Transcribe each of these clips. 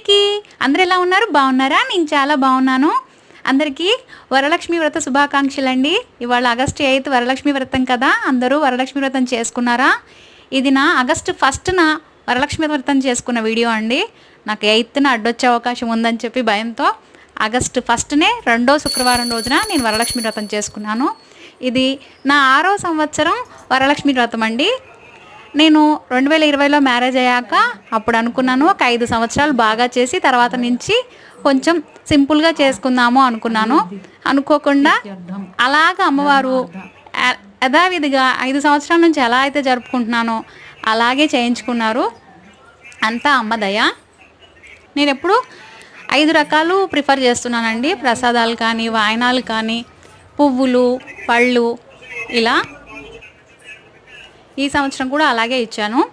అందరికీ. అందరు ఎలా ఉన్నారు? బాగున్నారా? నేను చాలా బాగున్నాను. అందరికీ వరలక్ష్మి వ్రత శుభాకాంక్షలు అండి ఇవాళ ఆగస్టు ఎయిత్ వరలక్ష్మి వ్రతం కదా? అందరూ వరలక్ష్మి వ్రతం చేసుకున్నారా? ఇది నా ఆగస్టు ఫస్ట్న వరలక్ష్మి వ్రతం చేసుకున్న వీడియో అండి. నాకు ఎయిత్న అడ్డొచ్చే అవకాశం ఉందని చెప్పి భయంతో ఆగస్టు ఫస్ట్నే రెండో శుక్రవారం రోజున నేను వరలక్ష్మి వ్రతం చేసుకున్నాను. ఇది నా ఆరో సంవత్సరం వరలక్ష్మి వ్రతం అండి. నేను రెండు వేల ఇరవైలో మ్యారేజ్ అయ్యాక అప్పుడు అనుకున్నాను ఒక ఐదు సంవత్సరాలు బాగా చేసి తర్వాత నుంచి కొంచెం సింపుల్గా చేసుకుందాము అనుకున్నాను. అనుకోకుండా అలాగ అమ్మవారు యథావిధిగా ఐదు సంవత్సరాల నుంచి ఎలా అయితే జరుపుకుంటున్నానో అలాగే చేయించుకున్నారు. అంతా అమ్మదయ నేను ఎప్పుడు ఐదు రకాలు ప్రిఫర్ చేస్తున్నానండి. ప్రసాదాలు కానీ వాయనాలు కానీ పువ్వులు పళ్ళు ఇలా ఈ సంవత్సరం కూడా అలాగే ఇచ్చాను.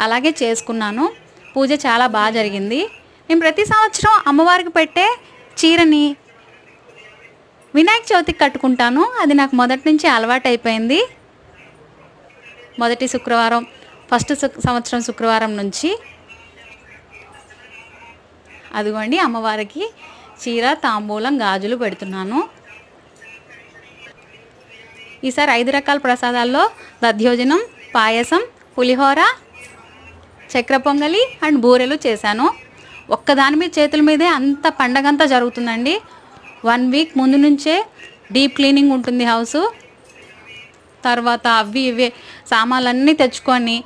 అలాగే చేసుకున్నాను. పూజ చాలా బాగా జరిగింది. నేను ప్రతి సంవత్సరం అమ్మవారికి పెట్టే చీరని వినాయక చవితికి కట్టుకుంటాను. అది నాకు మొదటి నుంచి అలవాటు అయిపోయింది. మొదటి శుక్రవారం ఫస్ట్ సంవత్సరం శుక్రవారం నుంచి అదిగోండి అమ్మవారికి చీర తాంబూలం గాజులు పెడుతున్నాను. ఈసారి ఐదు రకాల ప్రసాదాల్లో దధ్యోజనం పాయసం పులిహోర చక్ర పొంగలి అండ్ బూరెలు చేశాను. ఒక్కదాని మీద చేతుల మీదే అంత పండగంతా జరుగుతుందండి. వన్ వీక్ ముందు నుంచే డీప్ క్లీనింగ్ ఉంటుంది హౌసు. తర్వాత అవి ఇవి సామాన్లన్నీ తెచ్చుకొని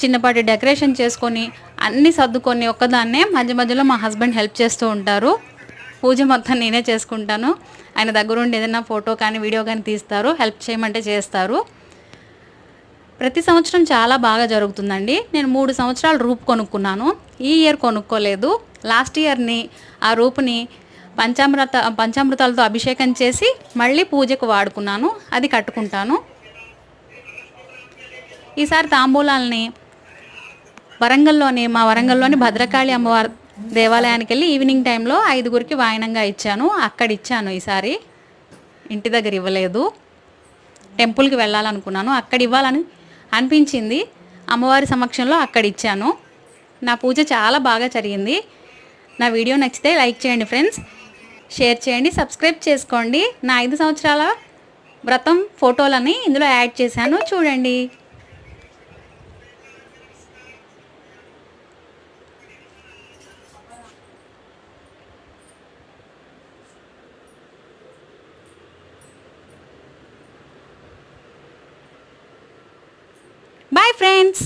చిన్నపాటి డెకరేషన్ చేసుకొని అన్నీ సర్దుకొని ఒక్కదాన్నే మధ్య మధ్యలో మా హస్బెండ్ హెల్ప్ చేస్తూ ఉంటారు. పూజ మొత్తం నేనే చేసుకుంటాను. ఆయన దగ్గరుండి ఏదైనా ఫోటో కానీ వీడియో కానీ తీస్తారు. హెల్ప్ చేయమంటే చేస్తారు. ప్రతి సంవత్సరం చాలా బాగా జరుగుతుందండి. నేను మూడు సంవత్సరాలు రూప్ కొనుక్కున్నాను. ఈ ఇయర్ కొనుక్కోలేదు. లాస్ట్ ఇయర్ని ఆ రూపుని పంచామృత పంచామృతాలతో అభిషేకం చేసి మళ్ళీ పూజకు వాడుకున్నాను. అది కట్టుకుంటాను. ఈసారి తాంబూలాల్ని వరంగల్లోని మా వరంగల్లోని భద్రకాళి అమ్మవారి దేవాలయానికి వెళ్ళి ఈవినింగ్ టైంలో ఐదుగురికి వాయనంగా ఇచ్చాను. అక్కడ ఇచ్చాను ఈసారి. ఇంటి దగ్గర ఇవ్వలేదు. టెంపుల్కి వెళ్ళాలనుకున్నాను. అక్కడ ఇవ్వాలని అనిపించింది. అమ్మవారి సమక్షంలో అక్కడ ఇచ్చాను. నా పూజ చాలా బాగా జరిగింది. నా వీడియో నచ్చితే లైక్ చేయండి ఫ్రెండ్స్. షేర్ చేయండి సబ్స్క్రైబ్ చేసుకోండి. నా ఐదు సంవత్సరాల వ్రతం ఫోటోలని ఇందులో యాడ్ చేశాను. చూడండి. Bye friends